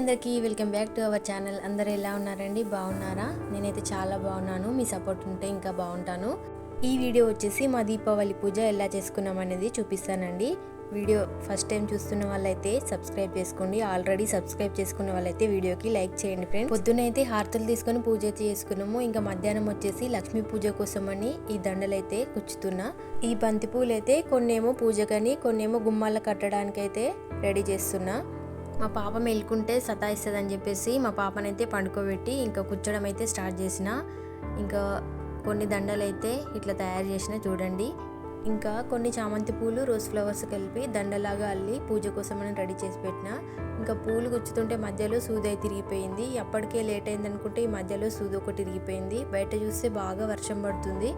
అందరికీ welcome back to our channel. అందరు ఎలా ఉన్నారండి? బాగున్నారా? నేనైతే చాలా బాగున్నాను. మీ సపోర్ట్ ఉంటే ఇంకా బాగుంటాను. ఈ వీడియో వచ్చేసి మా దీపావళి పూజ ఎలా చేసుకున్నాం అనేది చూపిస్తానండి. వీడియో ఫస్ట్ టైం చూస్తున్న వాళ్ళైతే సబ్స్క్రైబ్ చేసుకోండి. ఆల్రెడీ సబ్స్క్రైబ్ చేసుకున్న వాళ్ళైతే వీడియోకి లైక్ చేయండి ఫ్రెండ్స్. పొద్దునైతే హారతలు తీసుకొని పూజ అయితే చేసుకున్నాము. ఇంకా మధ్యాహ్నం వచ్చేసి లక్ష్మీ పూజ కోసమని ఈ దండలైతే కుచ్చుతున్నా ఈ బంతి పూలైతే కొన్నేమో పూజకని కొన్నేమో గుమ్మాల కట్టడానికైతే రెడీ చేస్తున్నా. మా పాప మేల్కుంటే సతాయిస్తుందని చెప్పేసి మా పాపనైతే పండుకోబెట్టి ఇంకా కూర్చోడం అయితే స్టార్ట్ చేసిన. ఇంకా కొన్ని దండలు అయితే ఇట్లా తయారు చేసిన చూడండి. ఇంకా కొన్ని చామంతి పూలు రోజ్ ఫ్లవర్స్ కలిపి దండలాగా అల్లి పూజ కోసమని రెడీ చేసి పెట్టిన. ఇంకా పూలు గుచ్చుతుంటే మధ్యలో సూదై అయితే తిరిగిపోయింది అప్పటికే లేట్ అయింది అనుకుంటే ఈ మధ్యలో సూది ఒకటి తిరిగిపోయింది బయట చూస్తే బాగా వర్షం పడుతుంది.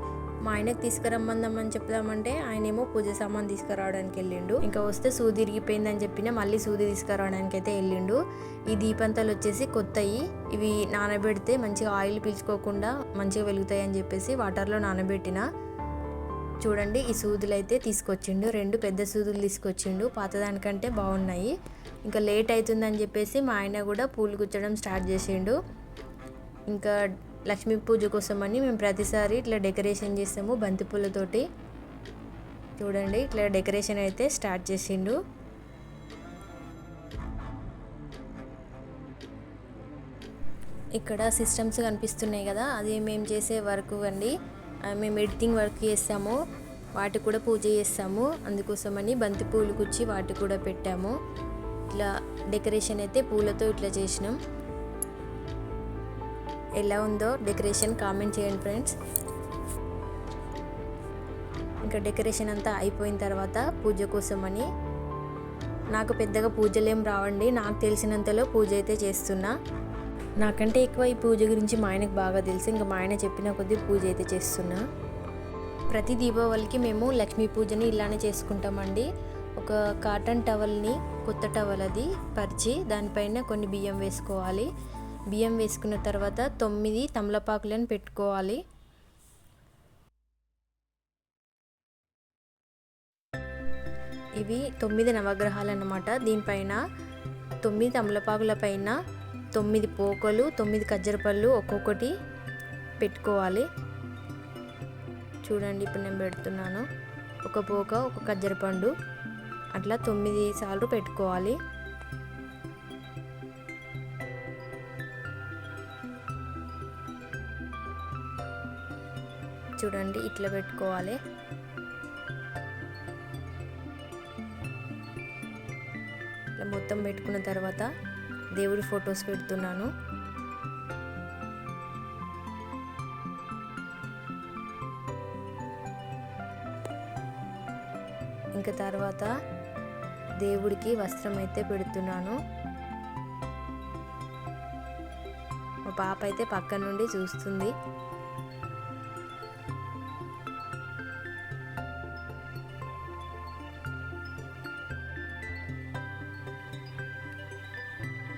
మా ఆయనకు తీసుకురమ్మందామని చెప్దామంటే ఆయన ఏమో పూజ సామాన్ తీసుకురావడానికి వెళ్ళిండు. ఇంకా వస్తే సూది ఇరిగిపోయింది అని చెప్పిన మళ్ళీ సూది తీసుకురావడానికి అయితే వెళ్ళిండు. ఈ దీపంతాలు వచ్చేసి కొత్తయి. ఇవి నానబెడితే మంచిగా ఆయిల్ పీల్చుకోకుండా మంచిగా వెలుగుతాయి అని చెప్పేసి వాటర్లో నానబెట్టిన. చూడండి ఈ సూదులు అయితే తీసుకొచ్చిండు. రెండు పెద్ద సూదులు తీసుకొచ్చిండు. పాతదానికంటే బాగున్నాయి. ఇంకా లేట్ అవుతుందని చెప్పేసి మా ఆయన కూడా పూలు గుచ్చడం స్టార్ట్ చేసిండు. ఇంకా లక్ష్మీ పూజ కోసం అని మేము ప్రతిసారి ఇట్లా డెకరేషన్ చేస్తాము బంతిపూలతోటి చూడండి ఇట్లా డెకరేషన్ అయితే స్టార్ట్ చేసిండు. ఇక్కడ సిస్టమ్స్ కనిపిస్తున్నాయి కదా అది మేము చేసే వర్క్ అండి. మేము ఎడిటింగ్ వర్క్ చేస్తాము వాటికి కూడా పూజ చేస్తాము. అందుకోసమని బంతి పూలు కుచ్చి వాటికి కూడా పెట్టాము. ఇట్లా డెకరేషన్ అయితే పూలతో ఇట్లా చేసినాం. ఎలా ఉందో డెకరేషన్ కామెంట్ చేయండి ఫ్రెండ్స్. ఇంకా డెకరేషన్ అంతా అయిపోయిన తర్వాత పూజ కోసమని నాకు పెద్దగా పూజలు రావండి. నాకు తెలిసినంతలో పూజ అయితే చేస్తున్నా. నాకంటే ఎక్కువ ఈ పూజ గురించి మా ఆయనకు బాగా తెలుసు. ఇంకా మా ఆయన చెప్పిన కొద్దీ పూజ అయితే చేస్తున్నా. ప్రతి దీపావళికి మేము లక్ష్మీ పూజని ఇలానే చేసుకుంటామండి. ఒక కాటన్ టవల్ని కొత్త టవల్ అది పరిచి దానిపైన కొన్ని బియ్యం వేసుకోవాలి. బియ్యం వేసుకున్న తర్వాత తొమ్మిది తమలపాకులను పెట్టుకోవాలి. ఇవి తొమ్మిది నవగ్రహాలు అన్నమాట దీనిపైన తొమ్మిది తమలపాకుల పైన తొమ్మిది పోకలు తొమ్మిది కజ్జరపళ్ళు ఒక్కొక్కటి పెట్టుకోవాలి. చూడండి ఇప్పుడు నేను పెడుతున్నాను. ఒక పోక ఒక కజ్జరపండు అట్లా తొమ్మిది సార్లు పెట్టుకోవాలి. చూడండి ఇట్లా పెట్టుకోవాలి. ఇట్లా మొత్తం పెట్టుకున్న తర్వాత దేవుడి ఫొటోస్ పెడుతున్నాను. ఇంకా తర్వాత దేవుడికి వస్త్రం అయితే పెడుతున్నాను. మా పాప అయితే పక్క నుండి చూస్తుంది.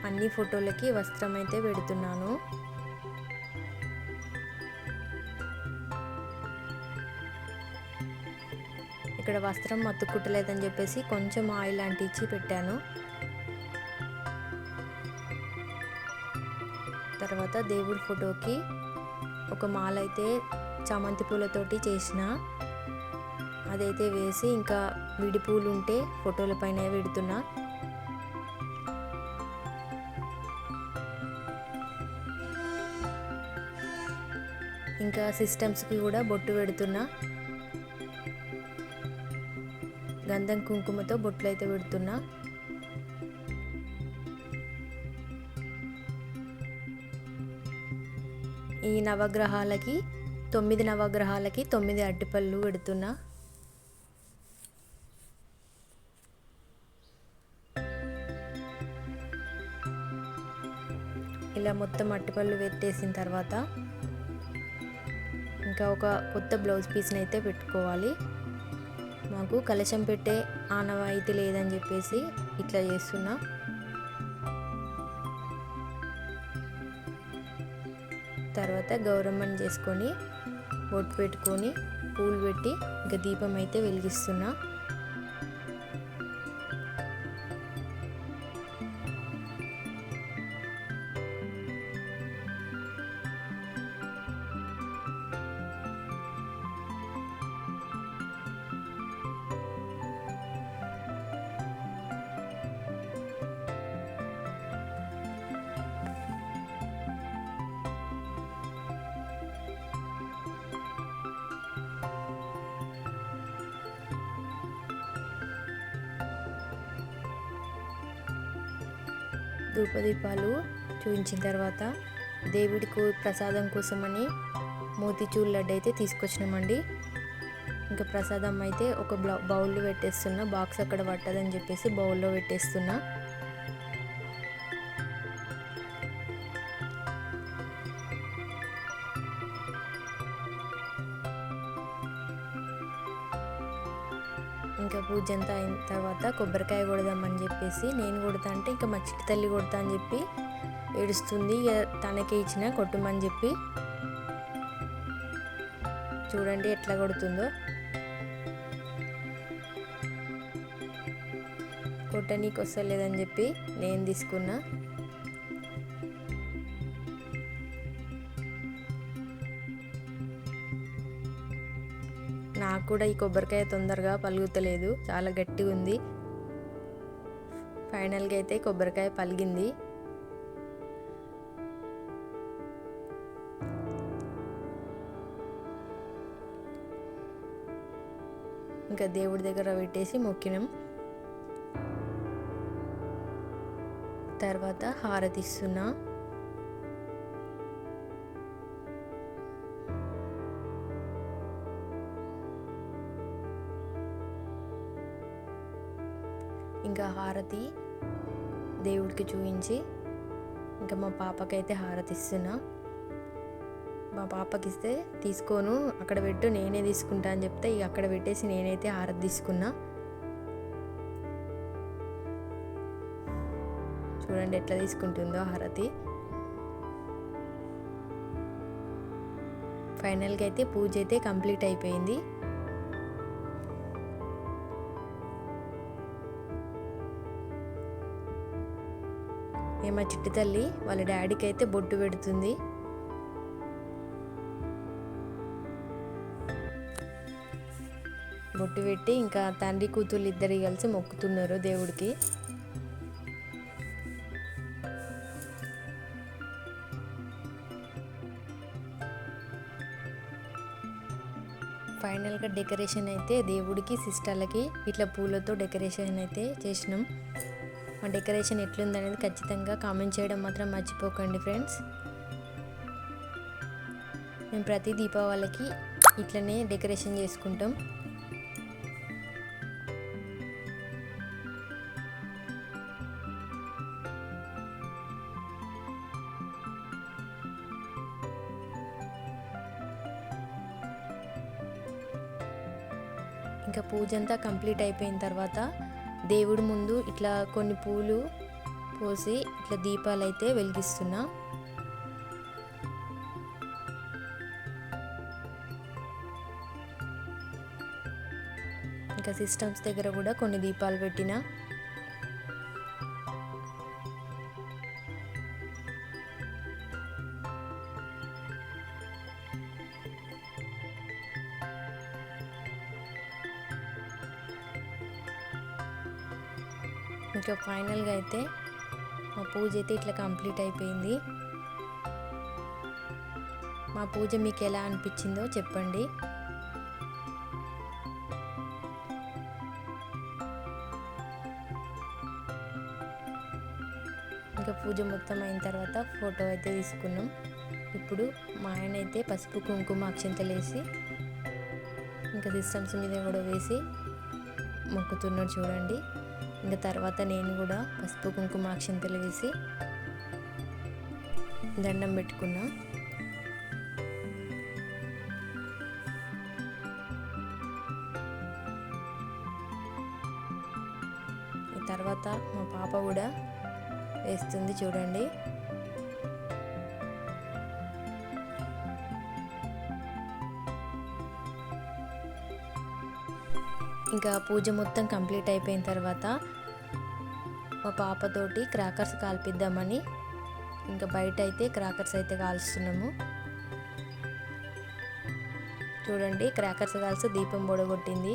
అన్ని ఫోటోలకి వస్త్రం అయితే పెడుతున్నాను. ఇక్కడ వస్త్రం అతుక్కుట్టలేదని చెప్పేసి కొంచెం ఆయిల్ అంటించి పెట్టాను. తర్వాత దేవుడి ఫోటోకి ఒక మాల అయితే చామంతి పూలతోటి చేసిన. అదైతే వేసి ఇంకా విడి పూలు ఉంటే ఫోటోల పైన పెడుతున్నా. ఇంకా సిస్టమ్స్కి కూడా బొట్టు పెడుతున్నా. గంధం కుంకుమతో బొట్లు అయితే పెడుతున్నా. ఈ నవగ్రహాలకి తొమ్మిది నవగ్రహాలకి తొమ్మిది అడ్డిపళ్ళు పెడుతున్నా. ఇలా మొత్తం అట్టిపళ్ళు పెట్టేసిన తర్వాత ఇంకా ఒక కొత్త బ్లౌజ్ పీస్ని అయితే పెట్టుకోవాలి. మాకు కలశం పెట్టే ఆనవాయితీ లేదని చెప్పేసి ఇట్లా చేస్తున్నా. తర్వాత గౌరమ్మని చేసుకొని బొట్టు పెట్టుకొని పూలు పెట్టి ఇంకా దీపం అయితే వెలిగిస్తున్నా. ధూపదీపాలు చూపించిన తర్వాత దేవుడికి ప్రసాదం కోసమని మోతీచూర్ లడ్డు అయితే తీసుకొచ్చినామండి. ఇంకా ప్రసాదం అయితే ఒక బ్లౌ బౌల్లో పెట్టేస్తున్నా బాక్స్ అక్కడ పట్టదని చెప్పేసి బౌల్లో పెట్టేస్తున్నా. ఇంకా పూజ అంతా అయిన తర్వాత కొబ్బరికాయ కొడదామని చెప్పేసి నేను కొడతా అంటే ఇంకా మా చిట్టి తల్లి కొడతా అని చెప్పి ఏడుస్తుంది. ఇక తనకే ఇచ్చిన కొట్టమని చెప్పి. చూడండి ఎట్లా కొడుతుందో. కొట్టనీకి వస్తలేదని చెప్పి నేను తీసుకున్నా. నాకు కూడా ఈ కొబ్బరికాయ తొందరగా పలుగుతలేదు. చాలా గట్టిగా ఉంది. ఫైనల్గా అయితే కొబ్బరికాయ పలిగింది. ఇంకా దేవుడి దగ్గర పెట్టేసి మొక్కినాం. తర్వాత హారతి ఇంకా హారతి దేవుడికి చూపించి ఇంకా మా పాపకైతే హారతి ఇస్తున్నా మా పాపకి ఇస్తే తీసుకోను అక్కడ పెట్టు నేనే తీసుకుంటా అని చెప్తే ఇక అక్కడ పెట్టేసి నేనైతే హారతి తీసుకున్నా. చూడండి ఎట్లా తీసుకుంటుందో హారతి. ఫైనల్గా అయితే పూజ అయితే కంప్లీట్ అయిపోయింది. మా చిట్టి తల్లి వాళ్ళ డాడీకి అయితే బొట్టు పెడుతుంది. బొట్టు పెట్టి ఇంకా తండ్రి కూతుర్లు ఇద్దరు కలిసి మొక్కుతున్నారు దేవుడికి. ఫైనల్గా డెకరేషన్ అయితే దేవుడికి సిస్టర్లకి ఇట్లా పూలతో డెకరేషన్ అయితే చేసినాం. మా డెకరేషన్ ఎట్లుందనేది ఖచ్చితంగా కామెంట్ చేయడం మాత్రం మర్చిపోకండి ఫ్రెండ్స్. మేము ప్రతి దీపావళికి ఇట్లనే డెకరేషన్ చేసుకుంటాం. ఇంకా పూజ అంతా కంప్లీట్ అయిపోయిన తర్వాత దేవుడి ముందు ఇట్లా కొన్ని పూలు పోసి ఇట్లా దీపాలు అయితే వెలిగిస్తున్నా. ఇంకా సిస్టమ్స్ దగ్గర కూడా కొన్ని దీపాలు పెట్టిన. ఇంకా ఫైనల్గా అయితే మా పూజ అయితే ఇట్లా కంప్లీట్ అయిపోయింది. మా పూజ మీకు ఎలా అనిపించిందో చెప్పండి. ఇంకా పూజ మొత్తం అయిన తర్వాత ఫోటో అయితే తీసుకున్నాం. ఇప్పుడు మా ఆయన అయితే పసుపు కుంకుమ అక్షంతలు వేసి ఇంకా సిస్టమ్స్ మీద కూడా వేసి మొక్కుతున్నాడు చూడండి. ఇంకా తర్వాత నేను కూడా పసుపు కుంకుమ అక్షంతలు వేసి దండం పెట్టుకున్నా. తర్వాత మా పాప కూడా వేస్తుంది చూడండి. ఇంకా పూజ మొత్తం కంప్లీట్ అయిపోయిన తర్వాత మా పాపతోటి క్రాకర్స్ కాల్పిద్దామని ఇంకా బయట అయితే క్రాకర్స్ అయితే కాల్స్తున్నాము. చూడండి క్రాకర్స్ కాల్చి దీపం బొడగొట్టింది.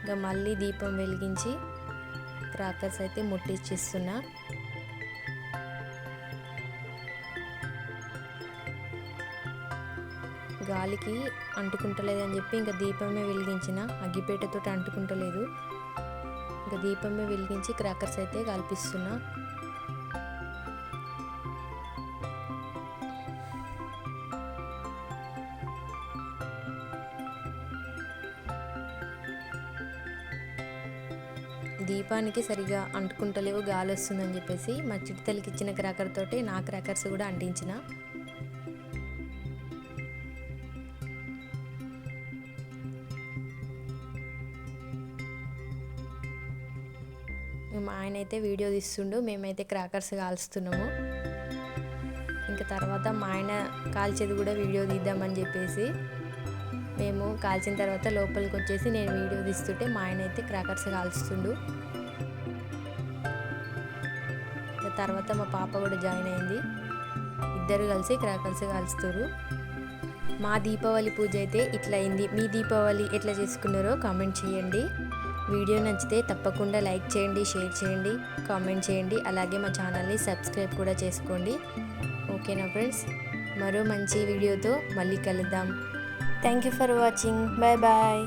ఇంకా మళ్ళీ దీపం వెలిగించి క్రాకర్స్ అయితే ముట్టిచ్చిస్తున్నా. గాలికి అంటుకుంటలేదు అని చెప్పి ఇంకా దీపమే వెలిగించిన. అగ్గిపేటతో అంటుకుంటలేదు. ఇంకా దీపమే వెలిగించి క్రాకర్స్ అయితే కల్పిస్తున్నా. దీపానికి సరిగా అంటుకుంటలేవు గాలి వస్తుందని చెప్పేసి మా చిట్తలకి ఇచ్చిన క్రాకర్ తోటి నా క్రాకర్స్ కూడా అంటించిన. అయితే వీడియో తీస్తుండు. మేమైతే క్రాకర్స్ కాల్స్తున్నాము. ఇంకా తర్వాత మా ఆయన కాల్చేది కూడా వీడియో తీద్దామని చెప్పేసి మేము కాల్చిన తర్వాత లోపలికి వచ్చేసి నేను వీడియో తీస్తుంటే మా ఆయన అయితే క్రాకర్స్ కాలుస్తుండు. ఇంకా తర్వాత మా పాప కూడా జాయిన్ అయింది. ఇద్దరు కలిసి క్రాకర్స్ కాలుస్తారు మా దీపావళి పూజ అయితే ఇట్లా అయింది మీ దీపావళి ఎట్లా చేసుకున్నారో కామెంట్ చేయండి. వీడియో నచ్చితే తప్పకుండా లైక్ చేయండి షేర్ చేయండి కామెంట్ చేయండి. అలాగే మా ఛానల్ని సబ్స్క్రైబ్ కూడా చేసుకోండి. ఓకేనా ఫ్రెండ్స్? మరో మంచి వీడియోతో మళ్ళీ కలుద్దాం. Thank you for watching. Bye bye.